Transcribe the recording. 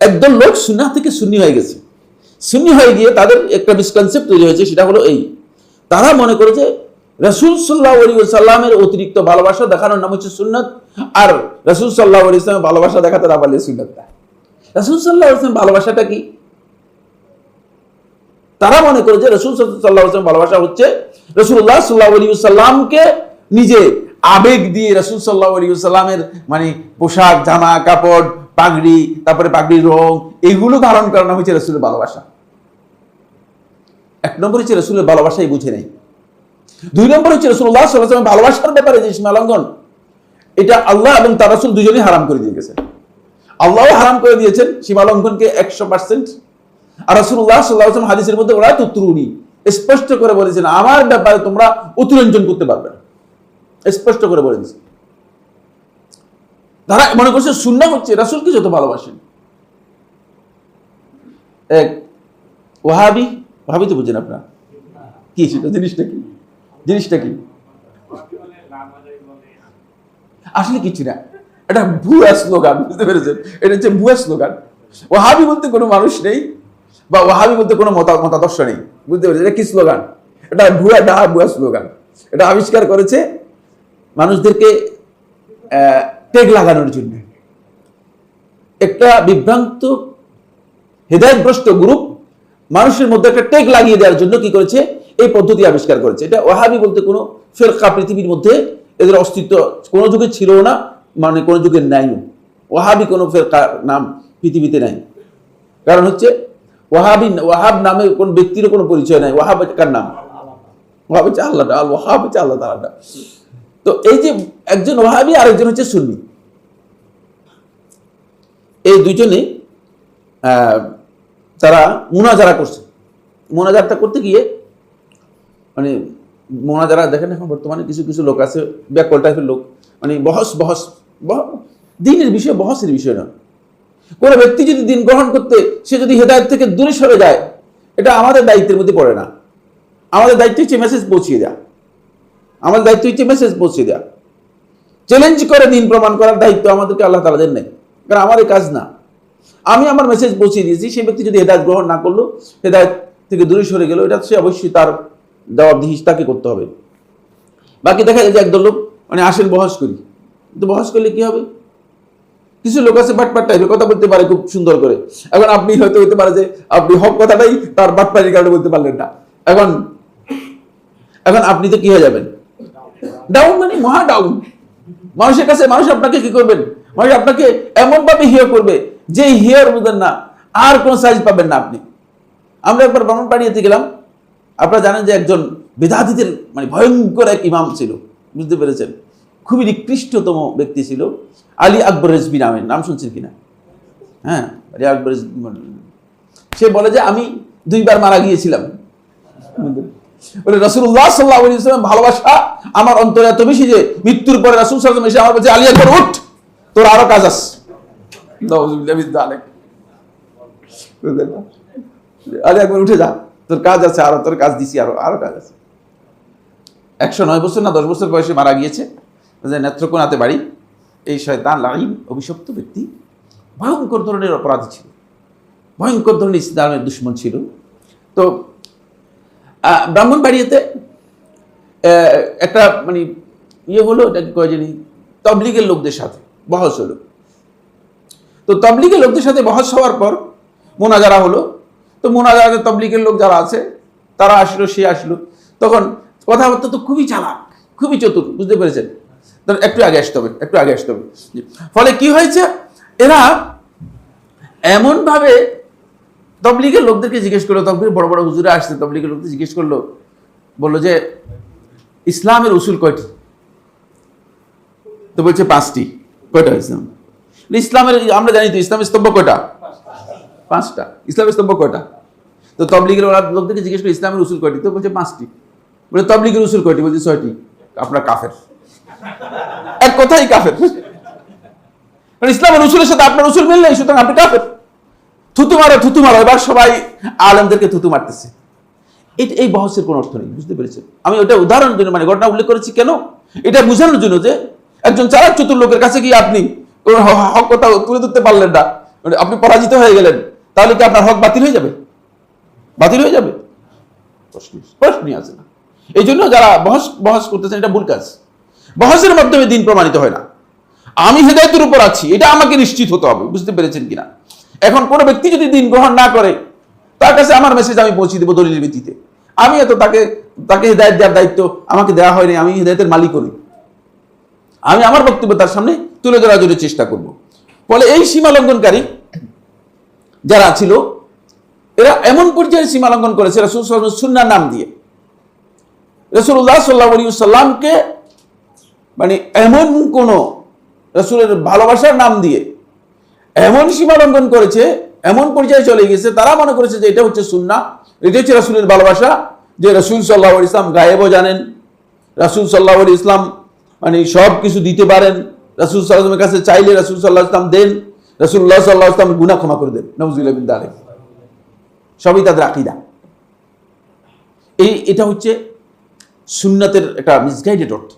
একদল লোক সুন্না থেকে সুন্নি হয়ে গেছে। সুন্নি হয়ে গিয়ে তাদের একটা মিসকনসেপ্ট তৈরি হয়েছে, সেটা হলো এই। তারা মনে করে যে রসুল সাল্লাহ সাল্লামের অতিরিক্ত ভালোবাসা দেখানোর নাম হচ্ছে সুন্নত, আর রসুল সাল্লাহ ইসলামের ভালোবাসা দেখাতে না পারলে সুন্নত না রসুল সাল্লাহ ইসলাম ভালোবাসাটা কি? তারা মনে করে যে রসুল সাল্লাহ ইসলাম ভালোবাসা হচ্ছে রসুল্লাহ সাল্লাহ আলী সাল্লামকে নিজে আবেগ দিয়ে রসুল সাল্লাহ আলী সাল্লামের মানে পোশাক, জামা, কাপড় পাগড়ি, তারপরে পাগড়ির রং, এগুলো ধারণ করানো হচ্ছে রসুলের ভালোবাসা। এক নম্বর হচ্ছে রসুলের ভালোবাসাই বুঝে নেই। দুই নম্বর হচ্ছে রসুল্লাহ সাল্লাহ ভালোবাসার ব্যাপারে যে সীমালঙ্ঘন এটা আল্লাহ এবং তার রসুল দুজনেই হারাম করে দিয়ে গেছে। আল্লাহ হারাম করে দিয়েছেন সীমালঙ্ঘনকে একশো পার্সেন্ট আর রসুল্লাহ সাল্লাহ হাদিসের মধ্যে ওরা তুত্রুনি, স্পষ্ট করে বলেছেন, আমার ব্যাপারে তোমরা অতিরঞ্জন করতে পারবে না। স্পষ্ট করে বলে দিয়েছে তারা মনে করছে শূন্য হচ্ছে রাসুলকে যত ভালোবাসেন। এক ওহাবি ওহাবি তো বুঝেন আপনার। কি সেটা জিনিসটা কি? জিনিসটা কি? আসলে কিছু না। এটা ভুয়া স্লোগান, বুঝতে পেরেছেন? এটা হচ্ছে ভুয়া স্লোগান। ওহাবি বলতে কোনো মানুষ নেই, বা ওহাবি বলতে কোনো মতা- মতাদর্শ নেই। বুঝতে পেরেছেন? এটা কি স্লোগান? এটা ভুয়া ডাহা ভুয়া স্লোগান। এটা আবিষ্কার করেছে মানুষদেরকে টেক লাগানোর জন্য। একটা বিভ্রান্ত হৃদয়গ্রস্ত গ্রুপ মানুষের মধ্যে একটা টেক লাগিয়ে দেওয়ার জন্য কি করেছে? এই পদ্ধতি আবিষ্কার করেছে। এটা ওহাবি বলতে কোনো ফেরকা পৃথিবীর মধ্যে এদের অস্তিত্ব কোনো যুগে ছিল না মানে কোনো যুগে নাইও। ওহাবি কোনো ফেরকা নাম পৃথিবীতে নাই। কারণ হচ্ছে ওহাবি ওয়াহাব নামে কোন ব্যক্তির কোনো পরিচয় নাই। ওয়াহাব কার নাম? ওয়াহাব হচ্ছে আল্লাহ আল ওয়াহাব হচ্ছে আল্লাহ তো এই যে একজন ওহাবি আর একজন হচ্ছে সুন্নি। এই দুজনে তারা মোনাজারা করছে। মোনাজারটা করতে গিয়ে মানে মোনাজারা, দেখেন এখন বর্তমানে কিছু কিছু লোক আছে, ব্যাকল টাইপের লোক মানে বহস বহস, বহ- দিনের বিষয়, বহসের বিষয় না। কোনো ব্যক্তি যদি দিন গ্রহণ করতে, সে যদি হেদায়ত থেকে দূরে সরে যায়, এটা আমাদের দায়িত্বের মধ্যে পড়ে না। আমাদের দায়িত্ব হচ্ছে মেসেজ পৌঁছিয়ে দেওয়া আমাদের দায়িত্ব হচ্ছে মেসেজ পৌঁছে দেওয়া চ্যালেঞ্জ করে দিন, প্রমাণ করার দায়িত্ব আমাদেরকে আল্লাহ তালা দেন নাই। কারণ এই কাজ না। আমি আমার মেসেজ পৌঁছে দিয়েছি, সেই ব্যক্তি যদি হেদায়ত গ্রহণ না করল, হেদায়ত থেকে দূরে সরে গেল, এটা সে অবশ্যই তার জবাবদিহি তাকে করতে হবে। বাকি দেখা যায় যে একদল লোক মানে আসেন বহস করি। কিন্তু বহস করলে কি হবে? কিছু লোক আছে বাটপাট টাইপের কথা বলতে পারে খুব সুন্দর করে। এখন আপনি হয়তো হতে পারে যে আপনি হক কথাটাই তার বাটপাটির কারণে বলতে পারলেন না। এখন এখন আপনি তো কি হয়ে যাবেন? ডাউন মানে মহা ডাউন মানুষের কাছে মানুষ আপনাকে কি করবেন? মানুষ আপনাকে এমন ভাবে হিয়ার করবে যে হিয়ার বুঝেন না, আর কোন সাইজ পাবেন না আপনি। আমরা একবার ভ্রমণ পাড়িয়েতে গেলাম, আপনারা জানেন যে একজন বেদাতিদের মানে ভয়ঙ্কর এক ইমাম ছিল, বুঝতে পেরেছেন? খুবই নিকৃষ্টতম ব্যক্তি ছিল, আলী আকবর রেজবি নামের, নাম শুনছেন কিনা? হ্যাঁ আলী আকবর রেজবি সে বলে যে আমি দুইবার মারা গিয়েছিলাম। বলে রসুল্লাহ সাল্লাহ ইসলামের ভালোবাসা আমার অন্তরে এত বেশি যে মৃত্যুর পরে রসুল সাল্লাম এসে আমার বলছে, আলী আকবর উঠ, তোর আরও কাজ আছে। একশো নয় বছর না দশ বছর বয়সে মারা নেত্রকোনাতে বাড়ি। এই লাইন অভিশপ্ত ব্যক্তি, ভয়ঙ্কর ধরনের অপরাধী ছিল। ভয়ঙ্কর ধরনের ইসলামের দুশ্মন ছিল। তো ব্রাহ্মণবাড়িয়াতে একটা মানে ইয়ে হলো, এটাকে কয় জানি, তবলিগের লোকদের সাথে, বহস হলো। তো তবলিগের লোকদের সাথে বহস হওয়ার পর মোনাজারা হলো। তো মোনাজারাতে তবলিগের লোক যারা আছে, তারা আসলো, সে আসলো। তখন কথাবার্তা তো খুবই চালাক, খুবই চতুর, বুঝতে পেরেছেন? একটু আগে আসতে হবে, একটু আগে আসতে হবে। ফলে কি হয়েছে? এরা এমনভাবে তবলিগের লোকদেরকে জিজ্ঞেস করল তবলিগের বড় বড় হুজুরে আসছে তবলিগের লোকদের জিজ্ঞেস করল, বলল যে, ইসলামের উসুল কয়টি? তো বলছে পাঁচটি। কয়টা ইসলাম? ইসলামের, আমরা জানি তো ইসলামের স্তম্ভ কয়টা? পাঁচটা। ইসলামের স্তম্ভ কয়টা? তো তবলিগের ওরা লোকদেরকে জিজ্ঞেস করে, ইসলামের উসুল কয়টি? তো বলছে পাঁচটি। বলে তবলিগের উসুল কয়টি? বলছে ছয়টি। আপনার কাফের। এক কথাই কাফের। ইসলামের উসুলের সাথে আপনার উসুল মিল নেই, সুতরাং আপনি কাফের। থুতু মারো থুতু মারো। এবার সবাই আলেমদেরকে থুতু মারতেছে। এটা এই বহসের কোনো অর্থ নেই, বুঝতে পেরেছেন? আমি ওটা উদাহরণের জন্য মানে ঘটনা উল্লেখ করেছি কেন? এটা বোঝানোর জন্য যে একজন চালাক চতুর লোকের কাছে কি আপনি হক কথা তুলে ধরতে পারলেন না। মানে আপনি পরাজিত হয়ে গেলেন। তাহলে কি আপনার হক বাতিল হয়ে যাবে? বাতিল হয়ে যাবে? প্রশ্ন- আছে না। এই জন্য যারা বহস বহস করতেছেন, এটা ভুল কাজ। বহসের মাধ্যমে দিন প্রমাণিত হয় না। আমি হেদায়তের উপর আছি, এটা আমাকে নিশ্চিত হতে হবে, বুঝতে পেরেছেন কিনা? এখন কোনো ব্যক্তি যদি দিন গ্রহণ না করে, তার কাছে আমার মেসেজ আমি পৌঁছে দেবো দলিলের ভিত্তিতে। আমি এত তাকে তাকে হেদায়ত দেওয়ার দায়িত্ব আমাকে দেওয়া হয়নি, আমি হেদায়তের মালিক করি আমি আমার বক্তব্য তার সামনে তুলে ধরার জন্য চেষ্টা করব। ফলে এই সীমা লঙ্ঘনকারী যারা ছিল, এরা এমন পর্যায়ে সীমা লঙ্ঘন করেছে রসুল সুন্নার নাম দিয়ে। রসুল্লাহ সাল্লাহ সাল্লামকে মানে এমন কোন রসুলের ভালোবাসার নাম দিয়ে এমন সীমা লঙ্ঘন করেছে, এমন পর্যায়ে চলে গেছে, তারা মনে করেছে যে এটা হচ্ছে সুন্না, এটা হচ্ছে রসুলের ভালোবাসা, যে রসুল সাল্লাহ ইসলাম গায়েবও জানেন, রাসুল সাল্লাহ ইসলাম মানে সব কিছু দিতে পারেন, রাসুল সাল্লামের কাছে চাইলে রাসুল সাল্লাহ ইসলাম দেন রসুল্লাহ সাল্লাহ ইসলাম গুনা ক্ষমা করে দেন নজরুল্লাহ দারে সবই তাদের আকিদা। এই, এটা হচ্ছে সুন্নাতের একটা মিসগাইডেড অর্থ।